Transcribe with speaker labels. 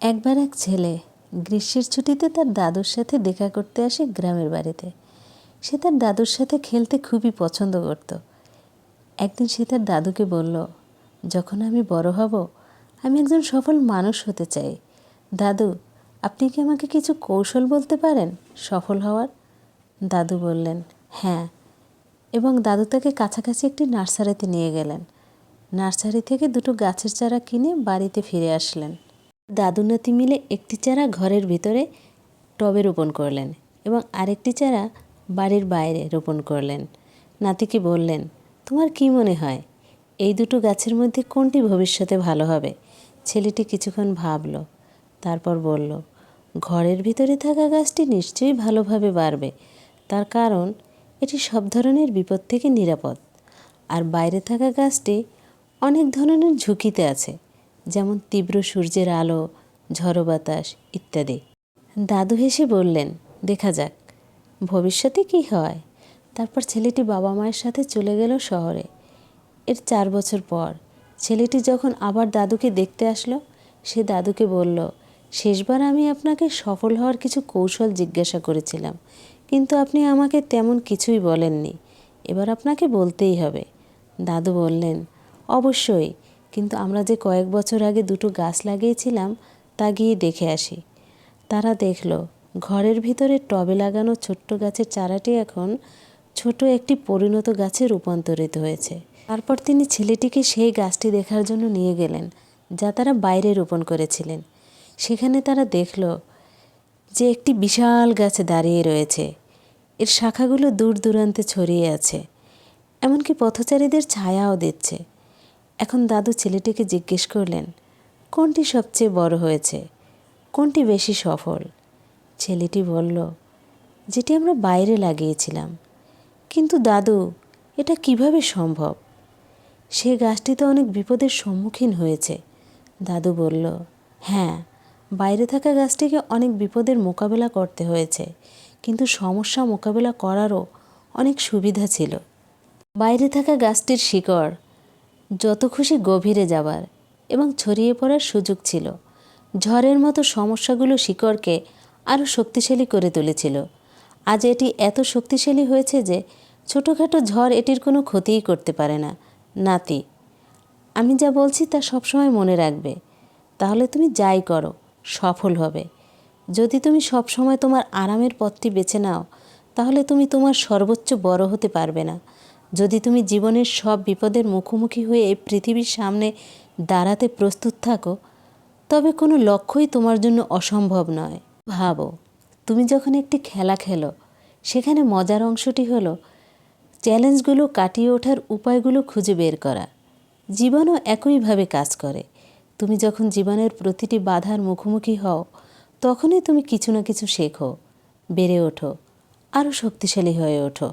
Speaker 1: একবার এক ছেলে গ্রীষ্মের ছুটিতে তার দাদুর সাথে দেখা করতে আসে গ্রামের বাড়িতে। সে তার দাদুর সাথে খেলতে খুবই পছন্দ করত। একদিন সে তার দাদুকে বলল, যখন আমি বড় হব, আমি একজন সফল মানুষ হতে চাই। দাদু, আপনি কি আমাকে কিছু কৌশল বলতে পারেন সফল হওয়ার? দাদু বললেন হ্যাঁ। এবং দাদু তাকে কাছাকাছি একটি নার্সারিতে নিয়ে গেলেন। নার্সারি থেকে দুটো গাছের চারা কিনে বাড়িতে ফিরে আসলেন। দাদু নাতি মিলে একটি চারা ঘরের ভিতরে টবে রোপণ করলেন এবং আরেকটি চারা বাড়ির বাইরে রোপণ করলেন। নাতিকে বললেন, তোমার কি মনে হয়, এই দুটো গাছের মধ্যে কোনটি ভবিষ্যতে ভালো হবে? ছেলেটি কিছুক্ষণ ভাবল, তারপর বলল, ঘরের ভিতরে থাকা গাছটি নিশ্চয়ই ভালোভাবে বাড়বে। তার কারণ, এটি সব ধরনের বিপদ থেকে নিরাপদ। আর বাইরে থাকা গাছটি অনেক ধরনের ঝুঁকিতে আছে। যেমন তীব্র সূর্যের আলো, ঝড়ো বাতাস ইত্যাদি। দাদু হেসে বললেন, দেখা যাক, ভবিষ্যতে কি হয়? তারপর ছেলেটি বাবা মায়ের সাথে চলে গেল শহরে। এর চার বছর পর ছেলেটি যখন আবার দাদুকে দেখতে আসলো, সে দাদুকে বলল, শেষবার আমি আপনাকে সফল হওয়ার কিছু কৌশল জিজ্ঞাসা করেছিলাম, কিন্তু আপনি আমাকে তেমন কিছুই বলেননি। এবার আপনাকে বলতেই হবে। দাদু বললেন, অবশ্যই কিন্তু আমরা যে কয়েক বছর আগে দুটো গাছ লাগিয়েছিলাম, তা গিয়ে দেখে আসি। তারা দেখল, ঘরের ভিতরে টবে লাগানো ছোট্ট গাছের চারাটি এখন ছোট একটি পরিণত গাছে রূপান্তরিত হয়েছে। তারপর তিনি ছেলেটিকে সেই গাছটি দেখার জন্য নিয়ে গেলেন, যা তারা বাইরে রোপণ করেছিলেন। সেখানে তারা দেখল যে একটি বিশাল গাছ দাঁড়িয়ে রয়েছে। এর শাখাগুলো দূর দূরান্তে ছড়িয়ে আছে, এমনকি পথচারীদের ছায়াও দিচ্ছে। এখন দাদু ছেলেটিকে জিজ্ঞেস করলেন, কোনটি সবচেয়ে বড় হয়েছে? কোনটি বেশি সফল? ছেলেটি বলল, যেটি আমরা বাইরে লাগিয়েছিলাম। কিন্তু দাদু, এটা কীভাবে সম্ভব? সে গাছটি তো অনেক বিপদের সম্মুখীন হয়েছে। দাদু বলল হ্যাঁ বাইরে থাকা গাছটিকে অনেক বিপদের মোকাবেলা করতে হয়েছে, কিন্তু সমস্যা মোকাবেলা করারও অনেক সুবিধা ছিল। বাইরে থাকা গাছটির শিকড় যত খুশি গভীরে যাবার এবং ছড়িয়ে পড়ার সুযোগ ছিল। ঝড়ের মতো সমস্যাগুলো শিকড়কে আরও শক্তিশালী করে তুলেছিল। আজ এটি এত শক্তিশালী হয়েছে যে ছোটোখাটো ঝড় এটির কোনো ক্ষতিই করতে পারে না। নাতি, আমি যা বলছি তা সবসময় মনে রাখবে। তাহলে তুমি যাই করো, সফল হবে। যদি তুমি সবসময় তোমার আরামের পথটি বেছে নাও, তাহলে তুমি তোমার সর্বোচ্চ বড় হতে পারবে না। যদি তুমি জীবনের সব বিপদের মুখোমুখি হয়ে এই পৃথিবীর সামনে দাঁড়াতে প্রস্তুত থাকো, তবে কোনো লক্ষ্যই তোমার জন্য অসম্ভব নয়। ভাবো, তুমি যখন একটি খেলা খেলো, সেখানে মজার অংশটি হলো চ্যালেঞ্জগুলো কাটিয়ে ওঠার উপায়গুলো খুঁজে বের করা। জীবনও একইভাবে কাজ করে। তুমি যখন জীবনের প্রতিটি বাধার মুখোমুখি হও, তখনই তুমি কিছু না কিছু শেখো, বেড়ে ওঠো, আরও শক্তিশালী হয়ে ওঠো।